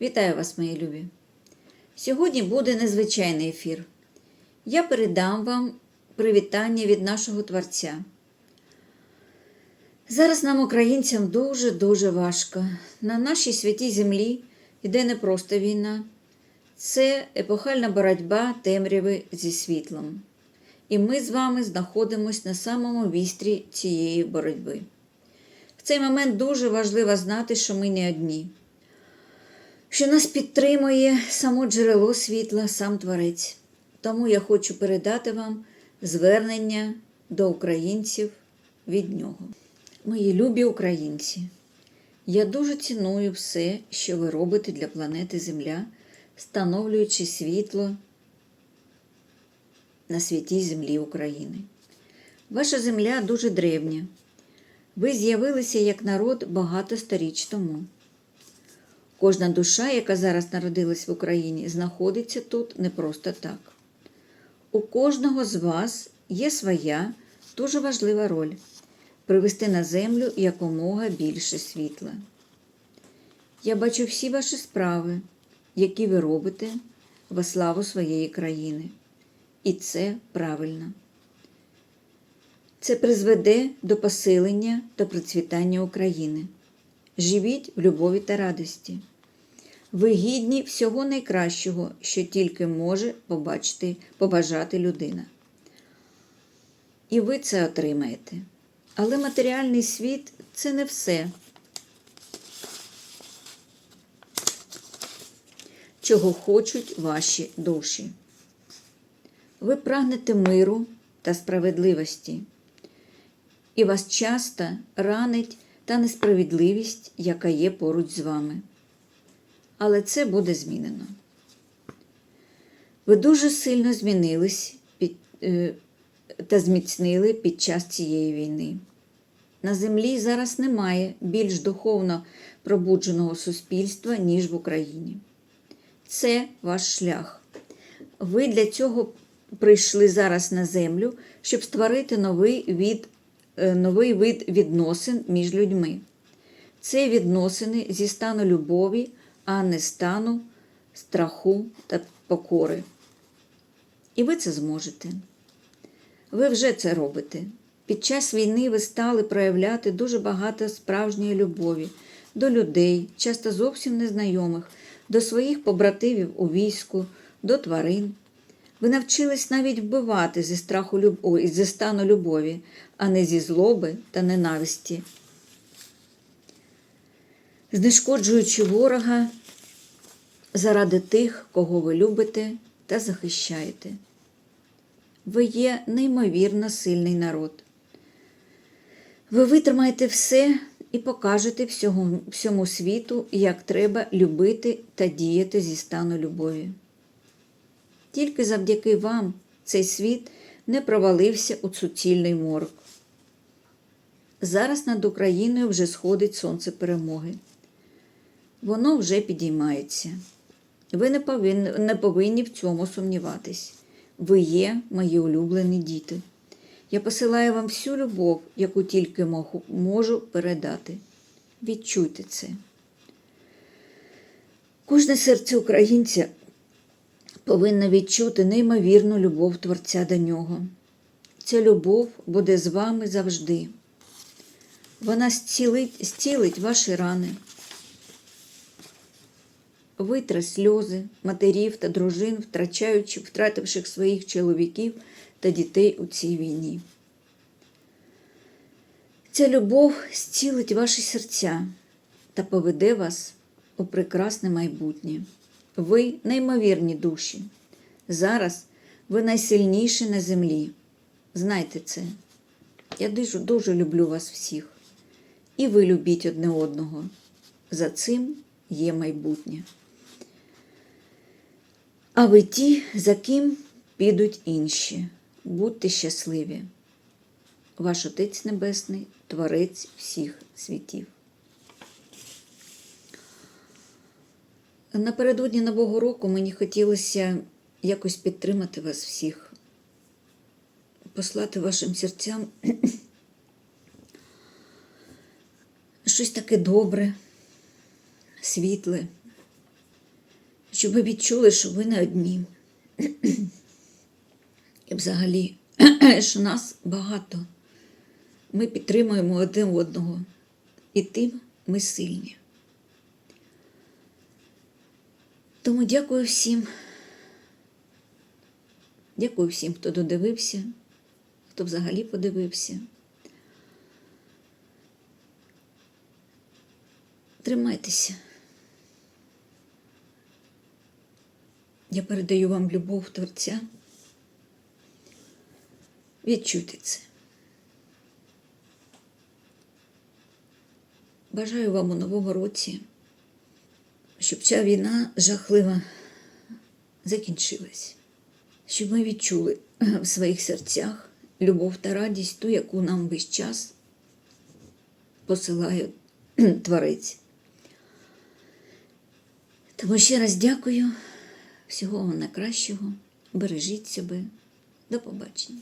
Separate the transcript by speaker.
Speaker 1: Вітаю вас, мої любі! Сьогодні буде незвичайний ефір. Я передам вам привітання від нашого Творця. Зараз нам, українцям, дуже-дуже важко. На нашій святій землі йде не просто війна, це епохальна боротьба темряви зі світлом. І ми з вами знаходимося на самому вістрі цієї боротьби. В цей момент дуже важливо знати, що ми не одні що нас підтримує само джерело світла, сам Творець. Тому я хочу передати вам звернення до українців від нього. Мої любі українці, я дуже ціную все, що ви робите для планети Земля, встановлюючи світло на святій землі України. Ваша земля дуже древня. Ви з'явилися як народ багато сторіч тому. Кожна душа, яка зараз народилась в Україні, знаходиться тут не просто так. У кожного з вас є своя дуже важлива роль привести на землю якомога більше світла. Я бачу всі ваші справи, які ви робите во славу своєї країни. І це правильно. Це призведе до посилення та процвітання України. Живіть в любові та радості. Ви гідні всього найкращого, що тільки може побачити, побажати людина. І ви це отримаєте. Але матеріальний світ це не все. Чого хочуть ваші душі. Ви прагнете миру та справедливості, і вас часто ранить та несправедливість, яка є поруч з вами. Але це буде змінено. Ви дуже сильно змінились під, е, та зміцнили під час цієї війни. На землі зараз немає більш духовно пробудженого суспільства, ніж в Україні. Це ваш шлях. Ви для цього прийшли зараз на землю, щоб створити новий від Е, новий вид відносин між людьми. Це відносини зі стану любові, а не стану страху та покори. І ви це зможете. Ви вже це робите. Під час війни ви стали проявляти дуже багато справжньої любові до людей, часто зовсім незнайомих, до своїх побратимів у війську, до тварин. Ви навчились навіть вбивати зі страху. Зі стану любові, а не зі злоби та ненависті. Знешкоджуючи ворога заради тих, кого ви любите та захищаєте. Ви є неймовірно сильний народ. Ви витримаєте все і покажете всьому, всьому світу, як треба любити та діяти зі стану любові. Тільки завдяки вам цей світ не провалився у суцільний морг. Зараз над Україною вже сходить сонце перемоги. Воно вже підіймається. Ви не повинні, не повинні в цьому сумніватись. Ви є мої улюблені діти. Я посилаю вам всю любов, яку тільки можу передати. Відчуйте це. Кожне серце українця повинна відчути неймовірну любов Творця до нього. Ця любов буде з вами завжди. Вона зцілить, зцілить ваші рани, витре сльози матерів та дружин, втрачаючи, втративших своїх чоловіків та дітей у цій війні. Ця любов зцілить ваші серця та поведе вас у прекрасне майбутнє. Ви неймовірні душі. Зараз ви найсильніші на землі. Знайте це. Я дуже, дуже люблю вас всіх. І ви любіть одне одного. За цим є майбутнє. А ви ті, за ким підуть інші. Будьте щасливі. Ваш Отець Небесний, Творець всіх світів. Напередодні Нового року мені хотілося якось підтримати вас всіх, послати вашим серцям щось таке добре, світле, щоб ви відчули, що ви не одні. І взагалі, що нас багато. Ми підтримуємо один одного. І тим ми сильні. Тому дякую всім. Дякую всім, хто додивився, хто взагалі подивився. Тримайтеся. Я передаю вам любов Творця. Відчуйте це. Бажаю вам у новому році, щоб ця війна жахлива закінчилась, щоб ми відчули в своїх серцях любов та радість, ту, яку нам весь час посилає Творець. Тому ще раз дякую. Всього вам найкращого. Бережіть себе. До побачення.